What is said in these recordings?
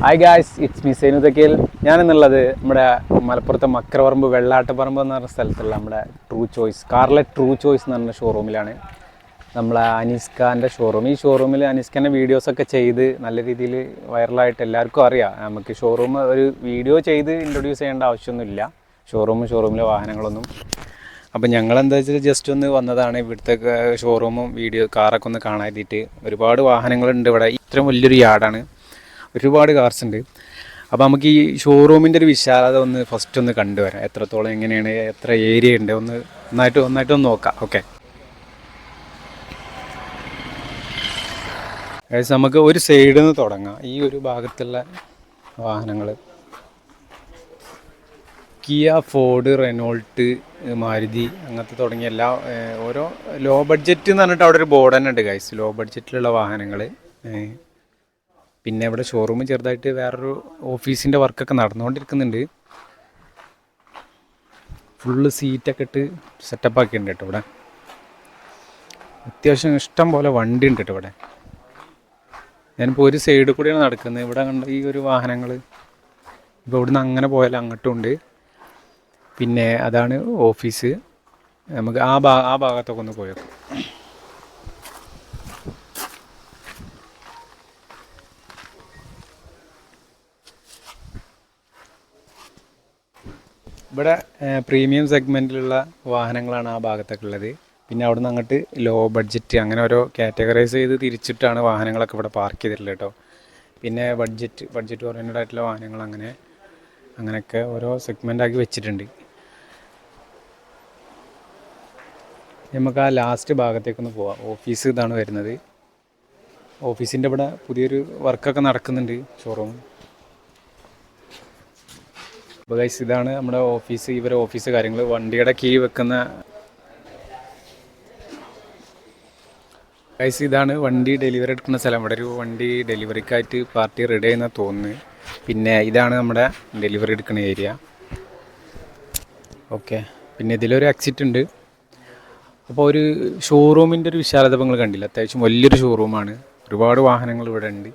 Hi guys it's me Sainu Thakkeel ഞാനെന്നുള്ളത് നമ്മുടെ മലപ്പുറത്തെ മക്രപറമ്പ് വെള്ളാട്ടപ്പറമ്പ് എന്ന് പറഞ്ഞ സ്ഥലത്തുള്ള നമ്മുടെ ട്രൂ ചോയ്സ് കാറിലെ ട്രൂ ചോയ്സ് എന്ന് പറഞ്ഞ ഷോറൂമിലാണ് നമ്മളെ അനീസ്ഖാന്റെ ഷോറൂം ഈ ഷോറൂമിൽ അനീസ്ഖാന്റെ വീഡിയോസൊക്കെ ചെയ്ത് നല്ല രീതിയിൽ വൈറലായിട്ട് എല്ലാവർക്കും അറിയാം. നമുക്ക് ഷോറൂം ഒരു വീഡിയോ ചെയ്ത് ഇൻട്രൊഡ്യൂസ് ചെയ്യേണ്ട ആവശ്യമൊന്നുമില്ല. ഷോറൂം ഷോറൂമിലെ വാഹനങ്ങളൊന്നും. അപ്പം ഞങ്ങൾ എന്താ വെച്ചാൽ ജസ്റ്റ് ഒന്ന് വന്നതാണ് ഇവിടുത്തെ ഷോറൂമും വീഡിയോ കാറൊക്കെ ഒന്ന് വേണ്ടിയിട്ട് ഒരുപാട് വാഹനങ്ങളുണ്ട് ഇവിടെ. ഇത്രയും വലിയൊരു യാർഡാണ് ഒരുപാട് കാർസ് ഉണ്ട്. അപ്പോൾ നമുക്ക് ഈ ഷോറൂമിന്റെ ഒരു വിശാലത ഒന്ന് ഫസ്റ്റ് ഒന്ന് കണ്ടുവരാം. എത്രത്തോളം എങ്ങനെയാണ് എത്ര ഏരിയ ഉണ്ട് ഒന്ന് ഒന്നായിട്ട് ഒന്നായിട്ട് ഒന്ന് നോക്കാം. ഓക്കെ നമുക്ക് ഒരു സൈഡിൽ നിന്ന് തുടങ്ങാം. ഈ ഒരു ഭാഗത്തുള്ള വാഹനങ്ങൾ കിയ ഫോർഡ് റെനോൾട്ട് മാരുതി അങ്ങനത്തെ തുടങ്ങിയ എല്ലാ ഓരോ ലോ ബഡ്ജറ്റ് എന്ന് പറഞ്ഞിട്ട് അവിടെ ഒരു ബോർഡ് തന്നെ ഉണ്ട് ഗൈസ് ലോ ബഡ്ജറ്റിലുള്ള വാഹനങ്ങൾ പിന്നെ ഇവിടെ ഷോറൂം ചെറുതായിട്ട് വേറൊരു ഓഫീസിന്റെ വർക്കൊക്കെ നടന്നുകൊണ്ടിരിക്കുന്നുണ്ട്. ഫുള്ള് സീറ്റൊക്കെ ഇട്ട് സെറ്റപ്പ് ആക്കിയിട്ടുണ്ട് കേട്ടോ ഇവിടെ. അത്യാവശ്യം ഇഷ്ടം പോലെ വണ്ടി ഉണ്ട് കേട്ടോ ഇവിടെ. ഞാനിപ്പോൾ ഒരു സൈഡിൽ കൂടിയാണ് നടക്കുന്നത്. ഇവിടെ കണ്ട ഈ ഒരു വാഹനങ്ങൾ ഇപ്പോൾ ഇവിടുന്ന് അങ്ങനെ പോയാൽ അങ്ങോട്ടും ഉണ്ട്. പിന്നെ അതാണ് ഓഫീസ് നമുക്ക് ആ ഭാ ആ ഭാഗത്തൊക്കെ ഒന്ന് പോയേക്കും ഇവിടെ പ്രീമിയം സെഗ്മെന്റിലുള്ള വാഹനങ്ങളാണ് ആ ഭാഗത്തൊക്കെ ഉള്ളത് പിന്നെ അവിടെ നിന്ന് അങ്ങോട്ട് ലോ ബഡ്ജറ്റ് അങ്ങനെ ഓരോ കാറ്റഗറൈസ് ചെയ്ത് തിരിച്ചിട്ടാണ് വാഹനങ്ങളൊക്കെ ഇവിടെ പാർക്ക് ചെയ്തിട്ടുള്ളത് കേട്ടോ. പിന്നെ ബഡ്ജറ്റ് ബഡ്ജറ്റ് ഓറിയന്റഡ് ആയിട്ടുള്ള വാഹനങ്ങൾ അങ്ങനെ അങ്ങനെയൊക്കെ ഓരോ സെഗ്മെന്റ് ആക്കി വെച്ചിട്ടുണ്ട്. നമുക്ക് ആ ലാസ്റ്റ് ഭാഗത്തേക്കൊന്ന് പോവാം. ഓഫീസ് ഇതാണ് വരുന്നത്. ഓഫീസിന്റെ ഇവിടെ പുതിയൊരു വർക്കൊക്കെ നടക്കുന്നുണ്ട്. ഷോറൂം അപ്പോൾ ഗൈസ് ഇതാണ് നമ്മുടെ ഓഫീസ് ഇവരെ ഓഫീസ് കാര്യങ്ങൾ വണ്ടിയുടെ കീ വെക്കുന്ന ഗൈസ് ഇതാണ് വണ്ടി ഡെലിവറി എടുക്കുന്ന സ്ഥലം. ഇവിടെ ഒരു വണ്ടി ഡെലിവറിക്കായിട്ട് പാർട്ടി റെഡി ചെയ്യുന്ന തോന്നുന്നു. പിന്നെ ഇതാണ് നമ്മുടെ ഡെലിവറി എടുക്കുന്ന ഏരിയ ഓക്കെ പിന്നെ ഇതിലൊരു എക്സിറ്റ് ഉണ്ട്. അപ്പോൾ ഒരു ഷോറൂമിന്റെ ഒരു വിശാലത നിങ്ങൾ കണ്ടില്ല? അത്യാവശ്യം വലിയൊരു ഷോറൂമാണ് ഒരുപാട് വാഹനങ്ങൾ ഇവിടെ ഉണ്ട്.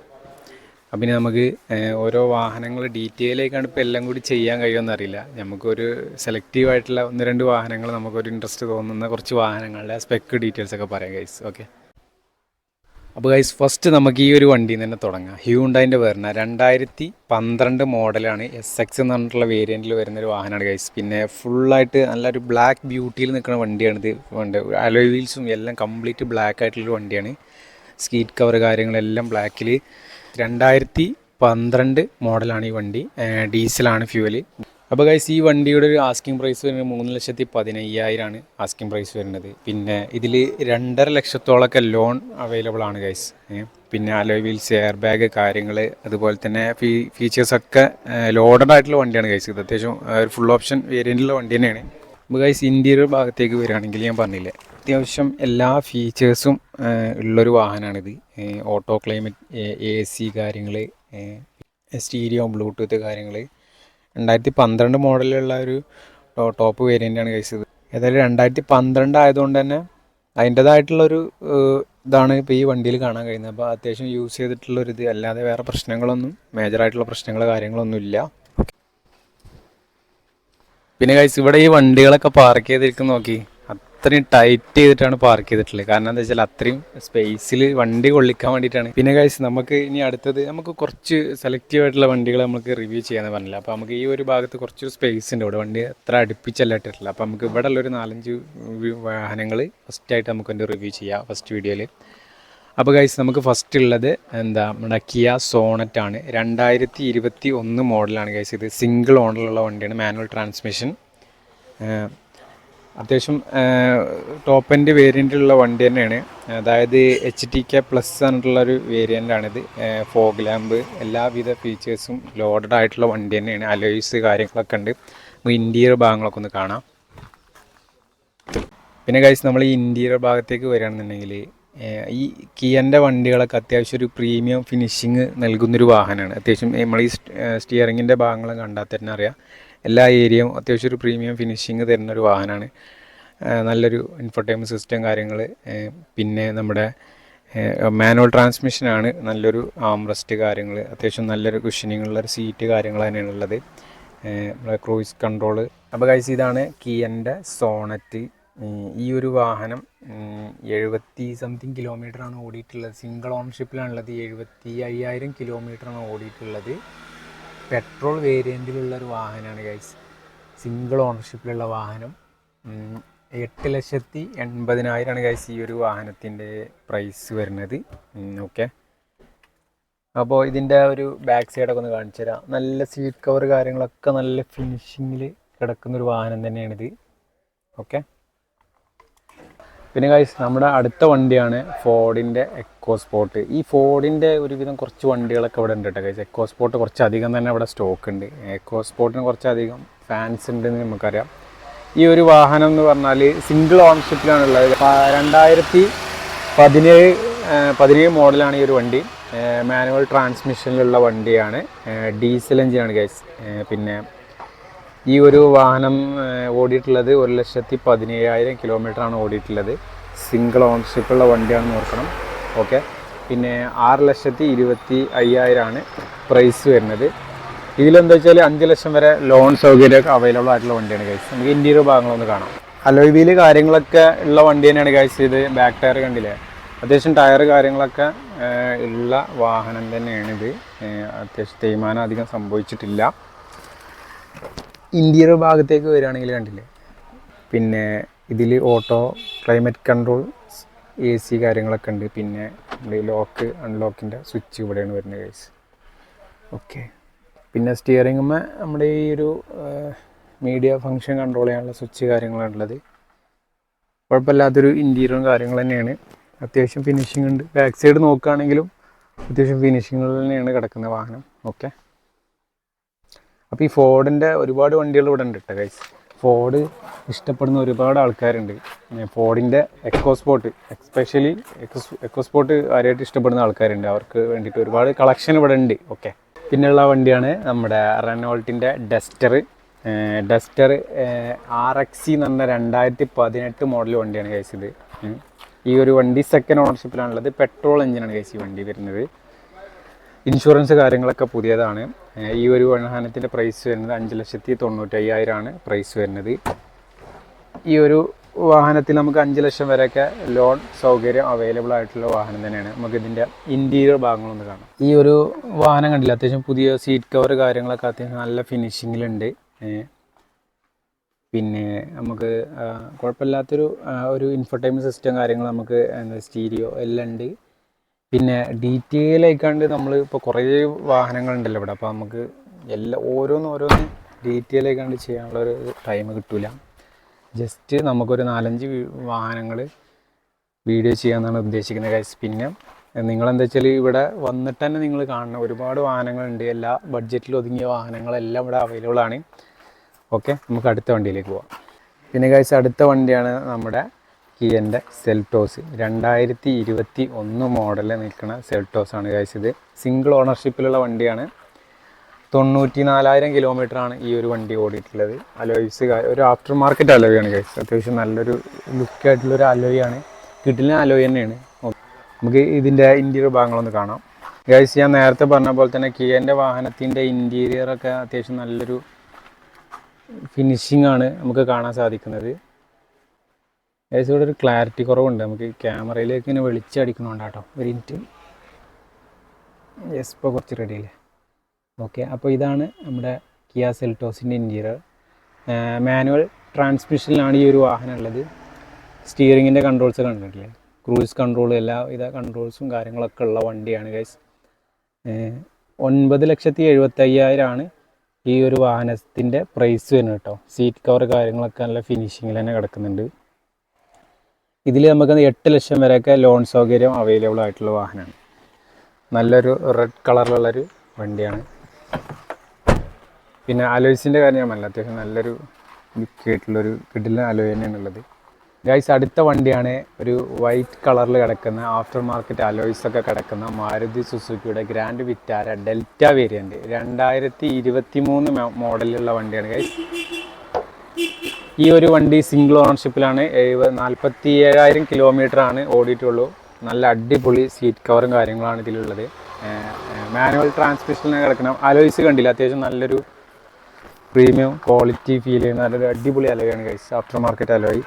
അപ്പം പിന്നെ നമുക്ക് ഓരോ വാഹനങ്ങൾ ഡീറ്റെയിൽ ആയിക്കാണ് ഇപ്പോൾ എല്ലാം കൂടി ചെയ്യാൻ കഴിയുമെന്ന് അറിയില്ല. നമുക്കൊരു സെലക്റ്റീവ് ആയിട്ടുള്ള ഒന്ന് രണ്ട് വാഹനങ്ങൾ നമുക്കൊരു ഇൻട്രസ്റ്റ് തോന്നുന്ന കുറച്ച് വാഹനങ്ങളുടെ സ്പെക്ക് ഡീറ്റെയിൽസ് ഒക്കെ പറയാം ഗൈസ് ഓക്കെ അപ്പോൾ ഗൈസ് ഫസ്റ്റ് നമുക്ക് ഈ ഒരു വണ്ടിയിൽ നിന്ന് തന്നെ തുടങ്ങാം. ഹ്യൂണ്ടായിന്റെ വരുന്ന രണ്ടായിരത്തി പന്ത്രണ്ട് മോഡലാണ് എസ് എക്സ് എന്ന് പറഞ്ഞിട്ടുള്ള വേരിയന്റിൽ വരുന്ന ഒരു വാഹനമാണ് ഗൈസ് പിന്നെ ഫുള്ളായിട്ട് നല്ലൊരു ബ്ലാക്ക് ബ്യൂട്ടിയിൽ നിൽക്കുന്ന വണ്ടിയാണിത് വണ്ടി അലോയ് വീൽസും എല്ലാം കംപ്ലീറ്റ് ബ്ലാക്ക് ആയിട്ടുള്ളൊരു വണ്ടിയാണ്. സ്കീറ്റ് കവർ കാര്യങ്ങളെല്ലാം ബ്ലാക്കിൽ രണ്ടായിരത്തി പന്ത്രണ്ട് മോഡലാണ് ഈ വണ്ടി. ഡീസലാണ് ഫ്യൂവൽ അപ്പോൾ ഗൈസ് ഈ വണ്ടിയുടെ ഒരു ആസ്കിംഗ് പ്രൈസ് വരുന്നത് മൂന്ന് ലക്ഷത്തി പതിനയ്യായിരമാണ് ആസ്കിംഗ് പ്രൈസ് വരുന്നത്. പിന്നെ ഇതിൽ രണ്ടര ലക്ഷത്തോളമൊക്കെ ലോൺ അവൈലബിൾ ആണ് ഗൈസ് പിന്നെ അലോയ് വീൽസ് എയർ ബാഗ് കാര്യങ്ങൾ അതുപോലെ തന്നെ ഫീ ഫീച്ചേഴ്സൊക്കെ ലോഡഡ് ആയിട്ടുള്ള വണ്ടിയാണ് ഗൈസ് ഇത് അത്യാവശ്യം ഒരു ഫുൾ ഓപ്ഷൻ വേരിയന്റുള്ള വണ്ടി തന്നെയാണ്. അപ്പോൾ ഗൈസ് ഇന്റീരിയർ ഭാഗത്തേക്ക് വരികയാണെങ്കിൽ ഞാൻ പറഞ്ഞില്ലേ അത്യാവശ്യം എല്ലാ ഫീച്ചേഴ്സും ഉള്ളൊരു വാഹനമാണിത് ഓട്ടോ ക്ലൈമറ്റ് എ സി കാര്യങ്ങൾ സ്റ്റീരിയോ ബ്ലൂടൂത്ത് കാര്യങ്ങൾ രണ്ടായിരത്തി പന്ത്രണ്ട് മോഡലിലുള്ള ഒരു ടോപ്പ് വേരിയന്റാണ് കഴിച്ചത് ഏതായാലും രണ്ടായിരത്തി പന്ത്രണ്ട് ആയതുകൊണ്ട് തന്നെ അതിന്റേതായിട്ടുള്ളൊരു ഇതാണ് ഇപ്പോൾ ഈ വണ്ടിയിൽ കാണാൻ കഴിയുന്നത്. അപ്പോൾ അത്യാവശ്യം യൂസ് ചെയ്തിട്ടുള്ളൊരു ഇത് അല്ലാതെ വേറെ പ്രശ്നങ്ങളൊന്നും മേജറായിട്ടുള്ള പ്രശ്നങ്ങൾ കാര്യങ്ങളൊന്നും ഇല്ല. പിന്നെ കഴിച്ച് ഇവിടെ ഈ വണ്ടികളൊക്കെ പാർക്ക് ചെയ്തിരിക്കുന്ന നോക്കി. അത്രയും ടൈറ്റ് ചെയ്തിട്ടാണ് പാർക്ക് ചെയ്തിട്ടുള്ളത്. കാരണം എന്താ വെച്ചാൽ അത്രയും സ്പേസിൽ വണ്ടി കൊള്ളിക്കാൻ വേണ്ടിയിട്ടാണ്. പിന്നെ കഴിച്ച് നമുക്ക് ഇനി അടുത്തത് നമുക്ക് കുറച്ച് സെലക്റ്റീവ് ആയിട്ടുള്ള വണ്ടികൾ നമുക്ക് റിവ്യൂ ചെയ്യാന്ന് പറഞ്ഞില്ല? അപ്പോൾ നമുക്ക് ഈ ഒരു ഭാഗത്ത് കുറച്ചൊരു സ്പേസ് ഉണ്ട്. ഇവിടെ വണ്ടി അത്ര അടുപ്പിച്ചല്ല ഇട്ടിട്ടില്ല അപ്പോൾ നമുക്ക് ഇവിടെ ഉള്ളൊരു നാലഞ്ച് വാഹനങ്ങൾ ഫസ്റ്റായിട്ട് നമുക്ക് എന്റെ റിവ്യൂ ചെയ്യാം ഫസ്റ്റ് വീഡിയോയിൽ അപ്പോൾ ഗൈസ് നമുക്ക് ഫസ്റ്റ് ഉള്ളത് എന്താ? നമ്മുടെ കിയ സോണറ്റ് ആണ്. രണ്ടായിരത്തി ഇരുപത്തി ഒന്ന് മോഡലാണ് ഗൈസ് ഇത് സിംഗിൾ ഓണറിലുള്ള വണ്ടിയാണ്. മാനുവൽ ട്രാൻസ്മിഷൻ അത്യാവശ്യം ടോപ്പ് എൻഡ് വേരിയന്റിലുള്ള വണ്ടി തന്നെയാണ്. അതായത് എച്ച് ടി കെ പ്ലസ് പറഞ്ഞിട്ടുള്ള ഒരു വേരിയന്റാണിത് ഫോഗ് ലാമ്പ് എല്ലാവിധ ഫീച്ചേഴ്സും ലോഡഡ് ആയിട്ടുള്ള വണ്ടി തന്നെയാണ്. അലോയ്സ് കാര്യങ്ങളൊക്കെ ഉണ്ട്. നമുക്ക് ഇന്റീരിയർ ഭാഗങ്ങളൊക്കെ ഒന്ന് കാണാം. പിന്നെ കഴിച്ച് നമ്മൾ ഈ ഇന്റീരിയർ ഭാഗത്തേക്ക് വരികയാണെന്നുണ്ടെങ്കിൽ ഈ കിയന്റെ വണ്ടികളൊക്കെ അത്യാവശ്യം ഒരു പ്രീമിയം ഫിനിഷിങ് നൽകുന്നൊരു വാഹനമാണ്. അത്യാവശ്യം നമ്മൾ ഈ സ്റ്റിയറിങ്ങിന്റെ ഭാഗങ്ങളും കണ്ടാൽ തന്നെ അറിയാം. എല്ലാ ഏരിയയും അത്യാവശ്യം ഒരു പ്രീമിയം ഫിനിഷിങ് തരുന്ന ഒരു വാഹനമാണ്. നല്ലൊരു ഇൻഫർടൈൻമെന്റ് സിസ്റ്റം കാര്യങ്ങൾ പിന്നെ നമ്മുടെ മാനുവൽ ട്രാൻസ്മിഷനാണ് നല്ലൊരു ആംറസ്റ്റ് കാര്യങ്ങൾ അത്യാവശ്യം നല്ലൊരു കുഷനിങ്ങുള്ള ഒരു സീറ്റ് കാര്യങ്ങൾ തന്നെയാണ് ഉള്ളത്. നമ്മുടെ ക്രൂയിസ് കൺട്രോൾ അപ്പോൾ കഴിച്ച് ഇതാണ് കിയന്റെ സോണറ്റ് ഈ ഒരു വാഹനം എഴുപത്തി സംതിങ് കിലോമീറ്ററാണ് ഓടിയിട്ടുള്ളത്. സിംഗിൾ ഓൺഷിപ്പിലാണുള്ളത് എഴുപത്തി അയ്യായിരം കിലോമീറ്ററാണ് ഓടിയിട്ടുള്ളത്. പെട്രോൾ വേരിയന്റിലുള്ള ഒരു വാഹനമാണ് ഗൈസ് സിംഗിൾ ഓണർഷിപ്പിലുള്ള വാഹനം എട്ട് ലക്ഷത്തി എൺപതിനായിരമാണ് ഗൈസ് ഈ ഒരു വാഹനത്തിന്റെ പ്രൈസ് വരുന്നത്. ഓക്കെ അപ്പോൾ ഇതിന്റെ ഒരു ബാക്ക് സൈഡൊക്കെ ഒന്ന് കാണിച്ചു തരാം. നല്ല സീറ്റ് കവർ കാര്യങ്ങളൊക്കെ നല്ല ഫിനിഷിങ്ങിൽ കിടക്കുന്ന ഒരു വാഹനം തന്നെയാണിത്. ഓക്കെ പിന്നെ ഗൈസ് നമ്മുടെ അടുത്ത വണ്ടിയാണ് ഫോർഡിന്റെ എക്കോ സ്പോട്ട് ഈ ഫോർഡിന്റെ ഒരുവിധം കുറച്ച് വണ്ടികളൊക്കെ ഇവിടെ ഉണ്ട് കേട്ടോ ഗൈസ് എക്കോ സ്പോട്ട് കുറച്ച് അധികം തന്നെ ഇവിടെ സ്റ്റോക്ക് ഉണ്ട്. എക്കോ സ്പോട്ടിന് കുറച്ചധികം ഫാൻസ് ഉണ്ടെന്ന് നമുക്കറിയാം. ഈ ഒരു വാഹനം എന്ന് പറഞ്ഞാൽ സിംഗിൾ ഓണർഷിപ്പിലാണുള്ളത് ഉള്ളത്. രണ്ടായിരത്തി പതിനേഴ് പതിനേഴ് മോഡലാണ് ഈ ഒരു വണ്ടി. മാനുവൽ ട്രാൻസ്മിഷനിലുള്ള വണ്ടിയാണ്. ഡീസൽ എഞ്ചിനാണ് ഗൈസ് പിന്നെ ഈ ഒരു വാഹനം ഓടിയിട്ടുള്ളത് ഒരു ലക്ഷത്തി പതിനേഴായിരം കിലോമീറ്ററാണ് ഓടിയിട്ടുള്ളത്. സിംഗിൾ ഓണർഷിപ്പുള്ള വണ്ടിയാണെന്ന് ഓർക്കണം. ഓക്കെ പിന്നെ ആറ് ലക്ഷത്തി ഇരുപത്തി അയ്യായിരമാണ് പ്രൈസ് വരുന്നത്. ഇതിലെന്താ വെച്ചാൽ അഞ്ച് ലക്ഷം വരെ ലോൺ സൗകര്യമൊക്കെ അവൈലബിൾ ആയിട്ടുള്ള വണ്ടിയാണ് ഗൈസ് നമുക്ക് ഇന്റീരിയർ ഭാഗങ്ങളൊന്ന് കാണാം. അലോയ് കാര്യങ്ങളൊക്കെ ഉള്ള വണ്ടി തന്നെയാണ് ഗൈസ് ഇത്. ബാക്ക് ടയർ കണ്ടില്ലേ? അത്യാവശ്യം ടയർ കാര്യങ്ങളൊക്കെ ഉള്ള വാഹനം തന്നെയാണിത് അത്യാവശ്യം തേയ്മാനം അധികം സംഭവിച്ചിട്ടില്ല. ഇന്ത്യയുടെ ഭാഗത്തേക്ക് വരികയാണെങ്കിൽ കണ്ടില്ലേ? പിന്നെ ഇതിൽ auto climate control A C കാര്യങ്ങളൊക്കെ ഉണ്ട്. പിന്നെ നമ്മുടെ ലോക്ക് അൺലോക്കിന്റെ സ്വിച്ച് ഇവിടെയാണ് വരുന്നത് ഗൈസ് ഓക്കെ പിന്നെ സ്റ്റിയറിങ്ങുമ്മ നമ്മുടെ ഈ ഒരു മീഡിയ ഫങ്ഷൻ കൺട്രോൾ ചെയ്യാനുള്ള സ്വിച്ച് കാര്യങ്ങളുള്ളത് കുഴപ്പമില്ലാത്തൊരു ഇന്റീരിയറും കാര്യങ്ങൾ തന്നെയാണ്. അത്യാവശ്യം ഫിനിഷിംഗ് ഉണ്ട്. ബാക്ക് സൈഡ് നോക്കുകയാണെങ്കിലും അത്യാവശ്യം ഫിനിഷിങ്ങുകൾ തന്നെയാണ് കിടക്കുന്ന വാഹനം. ഓക്കെ അപ്പോൾ ഈ ഫോർഡിന്റെ ഒരുപാട് വണ്ടികൾ ഇവിടെ ഉണ്ട് കേട്ടോ ഗൈസ് ഫോർഡ് ഇഷ്ടപ്പെടുന്ന ഒരുപാട് ആൾക്കാരുണ്ട്. ഫോർഡിന്റെ എക്കോസ്പോർട്ട് എക്സ്പെഷ്യലി എക്കോസ്പോർട്ട് ആരായിട്ട് ഇഷ്ടപ്പെടുന്ന ആൾക്കാരുണ്ട്. അവർക്ക് വേണ്ടിയിട്ട് ഒരുപാട് കളക്ഷൻ ഇവിടെ ഉണ്ട്. ഓക്കെ പിന്നെയുള്ള വണ്ടിയാണ് നമ്മുടെ റെനോൾട്ടിന്റെ ഡസ്റ്റർ ഡസ്റ്റർ ആർ എക്സ് എന്ന് പറഞ്ഞ രണ്ടായിരത്തി പതിനെട്ട് മോഡൽ വണ്ടിയാണ് ഉം. ഈ ഒരു വണ്ടി സെക്കൻഡ് ഓണർഷിപ്പിലാണുള്ളത് പെട്രോൾ എഞ്ചിനാണ് ഗൈസ് ഈ വണ്ടി വരുന്നത്. ഇൻഷുറൻസ് കാര്യങ്ങളൊക്കെ പുതിയതാണ്. ഈ ഒരു വാഹനത്തിന്റെ പ്രൈസ് വരുന്നത് അഞ്ച് ലക്ഷത്തി തൊണ്ണൂറ്റി അയ്യായിരമാണ് പ്രൈസ് വരുന്നത്. ഈ ഒരു വാഹനത്തിൽ നമുക്ക് അഞ്ച് ലക്ഷം വരെയൊക്കെ ലോൺ സൗകര്യം അവൈലബിൾ ആയിട്ടുള്ള വാഹനം തന്നെയാണ്. നമുക്ക് ഇതിന്റെ ഇന്റീരിയർ ഭാഗങ്ങളൊന്ന് കാണാം. ഈ ഒരു വാഹനം കണ്ടില്ല? അത്യാവശ്യം പുതിയ സീറ്റ് കവർ കാര്യങ്ങളൊക്കെ അത്യാവശ്യം നല്ല ഫിനിഷിങ്ങിലുണ്ട് പിന്നെ നമുക്ക് കുഴപ്പമില്ലാത്തൊരു ഒരു ഇൻഫർടൈൻമെന്റ് സിസ്റ്റം കാര്യങ്ങൾ നമുക്ക് എന്താ സ്റ്റീരിയോ എല്ലാം ഉണ്ട്. പിന്നെ ഡീറ്റെയിൽ ആയിക്കാണ്ട് നമ്മൾ ഇപ്പോൾ കുറേ വാഹനങ്ങളുണ്ടല്ലോ ഇവിടെ. അപ്പോൾ നമുക്ക് എല്ലാ ഓരോന്ന് ഓരോന്ന് ഡീറ്റെയിൽ ആയിക്കാണ്ട് ചെയ്യാനുള്ള ഒരു ടൈം കിട്ടില്ല ജസ്റ്റ് നമുക്കൊരു നാലഞ്ച് വാഹനങ്ങൾ വീഡിയോ ചെയ്യാമെന്നാണ് ഉദ്ദേശിക്കുന്നത് ഗൈസ് പിന്നെ നിങ്ങളെന്താ വെച്ചാൽ ഇവിടെ വന്നിട്ട് തന്നെ നിങ്ങൾ കാണണം ഒരുപാട് വാഹനങ്ങളുണ്ട്. എല്ലാ ബഡ്ജറ്റിൽ ഒതുങ്ങിയ വാഹനങ്ങളെല്ലാം ഇവിടെ അവൈലബിൾ ആണ്. ഓക്കെ നമുക്ക് അടുത്ത വണ്ടിയിലേക്ക് പോവാം. പിന്നെ ഗൈസ് അടുത്ത വണ്ടിയാണ് നമ്മുടെ കിയന്റെ സെൽറ്റോസ് രണ്ടായിരത്തി ഇരുപത്തി ഒന്ന് മോഡലിൽ നിൽക്കുന്ന സെൽറ്റോസ് ആണ് ഗൈസ് ഇത്. സിംഗിൾ ഓണർഷിപ്പിലുള്ള വണ്ടിയാണ്. തൊണ്ണൂറ്റി നാലായിരം കിലോമീറ്ററാണ് ഈ ഒരു വണ്ടി ഓടിയിട്ടുള്ളത്. അലോയ്സ് ഒരു ആഫ്റ്റർ മാർക്കറ്റ് അലോയാണ് ഗൈസ് അത്യാവശ്യം നല്ലൊരു ലുക്കായിട്ടുള്ളൊരു അലോയാണ് കിട്ടില്ല അലോയ് തന്നെയാണ്. നമുക്ക് ഇതിന്റെ ഇന്റീരിയർ ഭാഗങ്ങളൊന്ന് കാണാം. ഗൈസ് ഞാൻ നേരത്തെ പറഞ്ഞ പോലെ തന്നെ കിയന്റെ വാഹനത്തിന്റെ ഇന്റീരിയറൊക്കെ അത്യാവശ്യം നല്ലൊരു ഫിനിഷിംഗ് ആണ് നമുക്ക് കാണാൻ സാധിക്കുന്നത്. ഏകദേശം ഇവിടെ ഒരു ക്ലാരിറ്റി കുറവുണ്ട്. നമുക്ക് ക്യാമറയിലേക്ക് ഇങ്ങനെ വെളിച്ചടിക്കണോണ്ട് കേട്ടോ ഒരു മിനിറ്റ് യെസ് ഇപ്പോൾ കുറച്ച് റെഡി അല്ലേ? ഓക്കെ അപ്പോൾ ഇതാണ് നമ്മുടെ കിയ സെൽറ്റോസിന്റെ ഇന്റീരിയർ മാനുവൽ ട്രാൻസ്മിഷനിലാണ് ഈ ഒരു വാഹനം ഉള്ളത്. സ്റ്റിയറിങ്ങിന്റെ കൺട്രോൾസ് കണ്ടിട്ടില്ലേ? ക്രൂസ് കൺട്രോൾ എല്ലാ വിധ കൺട്രോൾസും കാര്യങ്ങളൊക്കെ ഉള്ള വണ്ടിയാണ് ഗൈസ് ഒൻപത് ലക്ഷത്തി എഴുപത്തയ്യായിരമാണ് ഈ ഒരു വാഹനത്തിന്റെ പ്രൈസ് വരുന്നത് കേട്ടോ സീറ്റ് കവർ കാര്യങ്ങളൊക്കെ നല്ല ഫിനിഷിങ്ങിൽ തന്നെ കിടക്കുന്നുണ്ട്. ഇതിൽ നമുക്ക് എട്ട് ലക്ഷം വരെയൊക്കെ ലോൺ സൗകര്യം അവൈലബിൾ ആയിട്ടുള്ള വാഹനമാണ്. നല്ലൊരു റെഡ് കളറിലുള്ളൊരു വണ്ടിയാണ്. പിന്നെ അലോയ്സിന്റെ കാര്യം ഞാൻ അത്യാവശ്യം നല്ലൊരു ലുക്ക് ആയിട്ടുള്ളൊരു അലോയ് തന്നെയാണ് ഉള്ളത് ഗൈസ് അടുത്ത വണ്ടിയാണ് ഒരു വൈറ്റ് കളറിൽ കിടക്കുന്ന ആഫ്റ്റർ മാർക്കറ്റ് അലോയ്സ് ഒക്കെ കിടക്കുന്ന മാരുതി സുസുക്കിയുടെ ഗ്രാൻഡ് വിറ്റാര ഡെൽറ്റ വേരിയന്റ് രണ്ടായിരത്തി ഇരുപത്തി മൂന്ന് മോഡലിലുള്ള വണ്ടിയാണ് ഗൈസ് ഈ ഒരു വണ്ടി സിംഗിൾ ഓണർഷിപ്പിലാണ് എഴുപത് നാൽപ്പത്തി ഏഴായിരം കിലോമീറ്റർ ആണ് ഓടിയിട്ടുള്ളൂ. നല്ല അടിപൊളി സീറ്റ് കവറും കാര്യങ്ങളാണ് ഇതിലുള്ളത്. മാനുവൽ ട്രാൻസ്മിഷനിൽ കിടക്കണം. അലോയ്സ് കണ്ടില്ല. അത്യാവശ്യം നല്ലൊരു പ്രീമിയം ക്വാളിറ്റി ഫീൽ ചെയ്യുന്ന നല്ലൊരു അടിപൊളി അലോയാണ് കഴിച്ച് ആഫ്റ്റർ മാർക്കറ്റ് അലോയ്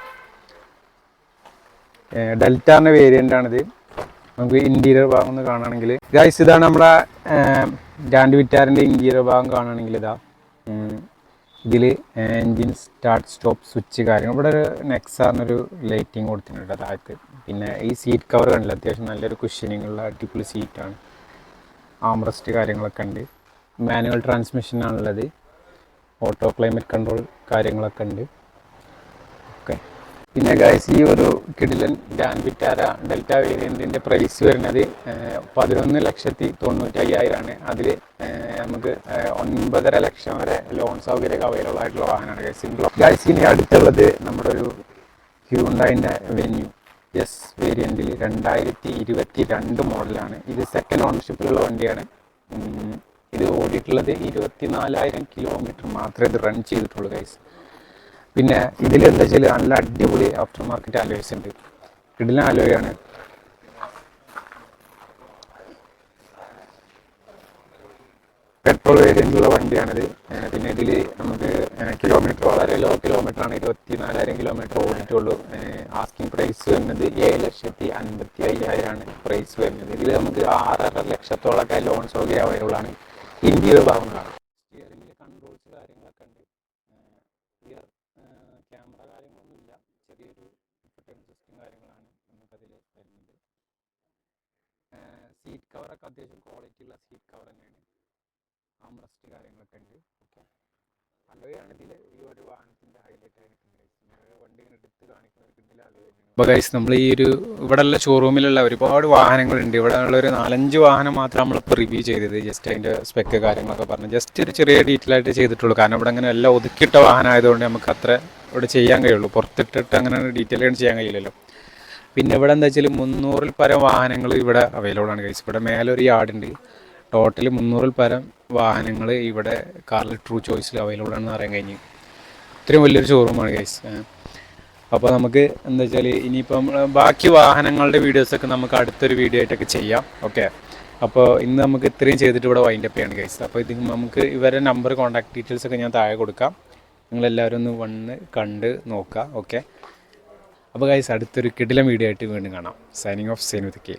ഡെൽറ്റാറിന്റെ വേരിയന്റ് ആണിത്. നമുക്ക് ഇന്റീരിയർ ഭാഗം ഒന്ന് കാണുകയാണെങ്കിൽ ഗൈസ് ഇതാണ് നമ്മുടെ ഗ്രാൻഡ് വിറ്റാറിന്റെ ഇന്റീരിയർ ഭാഗം കാണുകയാണെങ്കിൽ ഇതാ. ഇതിൽ എൻജിൻ സ്റ്റാർട്ട് സ്റ്റോപ്പ് സ്വിച്ച് കാര്യങ്ങൾ. ഇവിടെ ഒരു നെക്സാറിനൊരു ലൈറ്റിങ് കൊടുത്തിട്ടുണ്ട് താഴത്ത്. പിന്നെ ഈ സീറ്റ് കവർ കണ്ടില്ല? അത്യാവശ്യം നല്ലൊരു കുഷ്യനിങ് ഉള്ള അടിപൊളി സീറ്റാണ് ആംറസ്റ്റ് കാര്യങ്ങളൊക്കെ ഉണ്ട്. മാനുവൽ ട്രാൻസ്മിഷൻ ആണുള്ളത്. ഓട്ടോ ക്ലൈമറ്റ് കൺട്രോൾ കാര്യങ്ങളൊക്കെ ഉണ്ട്. പിന്നെ ഗൈസ് ഈ ഒരു കിടിലൻ ഡാൻ വിറ്റാര ഡെൽറ്റ വേരിയന്റിന്റെ പ്രൈസ് വരുന്നത് പതിനൊന്ന് ലക്ഷത്തി തൊണ്ണൂറ്റി അയ്യായിരമാണ് അതിൽ നമുക്ക് ഒൻപതര ലക്ഷം വരെ ലോൺ സൗകര്യമൊക്കെ അവൈലബിൾ ആയിട്ടുള്ള വാഹനമാണ് ഗൈസ് സിംഗിൾ ഗൈസ് ഇനി അടുത്തുള്ളത് നമ്മുടെ ഒരു ഹ്യൂണ്ടായിന്റെ വെന്യൂ എസ് വേരിയന്റിൽ രണ്ടായിരത്തി ഇരുപത്തി രണ്ട് മോഡലാണ് ഇത് സെക്കൻഡ് ഓണർഷിപ്പിലുള്ള വണ്ടിയാണ്. ഇത് ഓടിയിട്ടുള്ളത് ഇരുപത്തിനാലായിരം കിലോമീറ്റർ മാത്രമേ ഇത് റൺ ചെയ്തിട്ടുള്ളൂ ഗൈസ് പിന്നെ ഇതിൽ എന്താ വെച്ചാൽ നല്ല അടിപൊളി ആഫ്റ്റർ മാർക്കറ്റ് അലോയ്സ് ഉണ്ട്. കിടിലൻ അലോയാണ് പെട്രോൾ വേരിയന്റുള്ള വണ്ടിയാണിത്. പിന്നെ ഇതിൽ നമുക്ക് കിലോമീറ്റർ വളരെ ലോ കിലോമീറ്റർ ആണ്. ഇരുപത്തി നാലായിരം കിലോമീറ്റർ ഓടിയിട്ടുള്ളൂ ആസ്കിങ് പ്രൈസ് വരുന്നത് ഏഴ് ലക്ഷത്തി അൻപത്തി അയ്യായിരമാണ് പ്രൈസ് വരുന്നത്. ഇതിൽ നമുക്ക് ആറര ലക്ഷത്തോളമൊക്കെ ലോൺ സൗകര്യം അവൈലബിൾ ആണ്. ഇന്ത്യയുടെ ഭാഗങ്ങളാണ് സ്റ്റിയറിംഗിൽ കൺട്രോൾസ് കാര്യങ്ങളൊക്കെ ഉണ്ട് ക്ലിയർ ക്യാമറ കാര്യങ്ങളൊന്നുമില്ല ചെറിയൊരു സിസ്റ്റം കാര്യങ്ങളാണ് നമുക്കതിൽ വരുന്നത് സീറ്റ് കവറൊക്കെ അത്യാവശ്യം ക്വാളിറ്റി ഉള്ള സീറ്റ് കവർ തന്നെയാണ്. ആംറസ്റ്റ് കാര്യങ്ങളൊക്കെ ഉണ്ട്. ഓക്കെ അപ്പോൾ ഗൈസ് നമ്മൾ ഈ ഒരു ഇവിടെയുള്ള ഷോറൂമിലുള്ള ഒരുപാട് വാഹനങ്ങളുണ്ട് ഇവിടെ ഉള്ള ഒരു നാലഞ്ച് വാഹനം മാത്രം നമ്മളിപ്പോൾ റിവ്യൂ ചെയ്തത്. ജസ്റ്റ് അതിന്റെ സ്പെക്ക് കാര്യങ്ങളൊക്കെ പറഞ്ഞു. ജസ്റ്റ് ഒരു ചെറിയ ഡീറ്റെയിൽ ആയിട്ട് ചെയ്തിട്ടുള്ളൂ. കാരണം ഇവിടെ അങ്ങനെ എല്ലാം ഒതുക്കിയിട്ട വാഹനം ആയതുകൊണ്ട് നമുക്ക് അത്ര ഇവിടെ ചെയ്യാൻ കഴിയുള്ളൂ. പുറത്തിട്ടിട്ട് അങ്ങനെ ഡീറ്റെയിൽ ആയിട്ട് ചെയ്യാൻ കഴിയില്ലല്ലോ. പിന്നെ ഇവിടെ എന്താ വെച്ചാൽ മുന്നൂറിൽ പരം വാഹനങ്ങൾ ഇവിടെ അവൈലബിൾ ആണ് കഴിച്ചത് ഇവിടെ മേലെ ഒരു യാർഡ് ഉണ്ട്. ടോട്ടൽ മുന്നൂറിൽ പരം വാഹനങ്ങൾ ഇവിടെ കാറിൽ ട്രൂ ചോയ്സിൽ അവൈലബിൾ ആണെന്ന് അറിയാൻ കഴിഞ്ഞു. ഇത്രയും വലിയൊരു ഷോറൂമാണ് ഗൈസ് അപ്പോൾ നമുക്ക് എന്താ വെച്ചാൽ ഇനിയിപ്പം ബാക്കി വാഹനങ്ങളുടെ വീഡിയോസൊക്കെ നമുക്ക് അടുത്തൊരു വീഡിയോ ആയിട്ടൊക്കെ ചെയ്യാം. ഓക്കെ അപ്പോൾ ഇന്ന് നമുക്ക് ഇത്രയും ചെയ്തിട്ട് ഇവിടെ വൈൻഡ് അപ്പ് ചെയ്യാണ് ഗൈസ് അപ്പോൾ ഇത് നമുക്ക് ഇവരുടെ നമ്പർ കോൺടാക്ട് ഡീറ്റെയിൽസൊക്കെ ഞാൻ താഴെ കൊടുക്കാം. നിങ്ങളെല്ലാവരും ഒന്ന് വന്ന് കണ്ട് നോക്കുക ഓക്കെ അപ്പോൾ ഗൈസ് അടുത്തൊരു കിടിലം വീഡിയോ ആയിട്ട് വീണ്ടും കാണാം. Signing off sign with K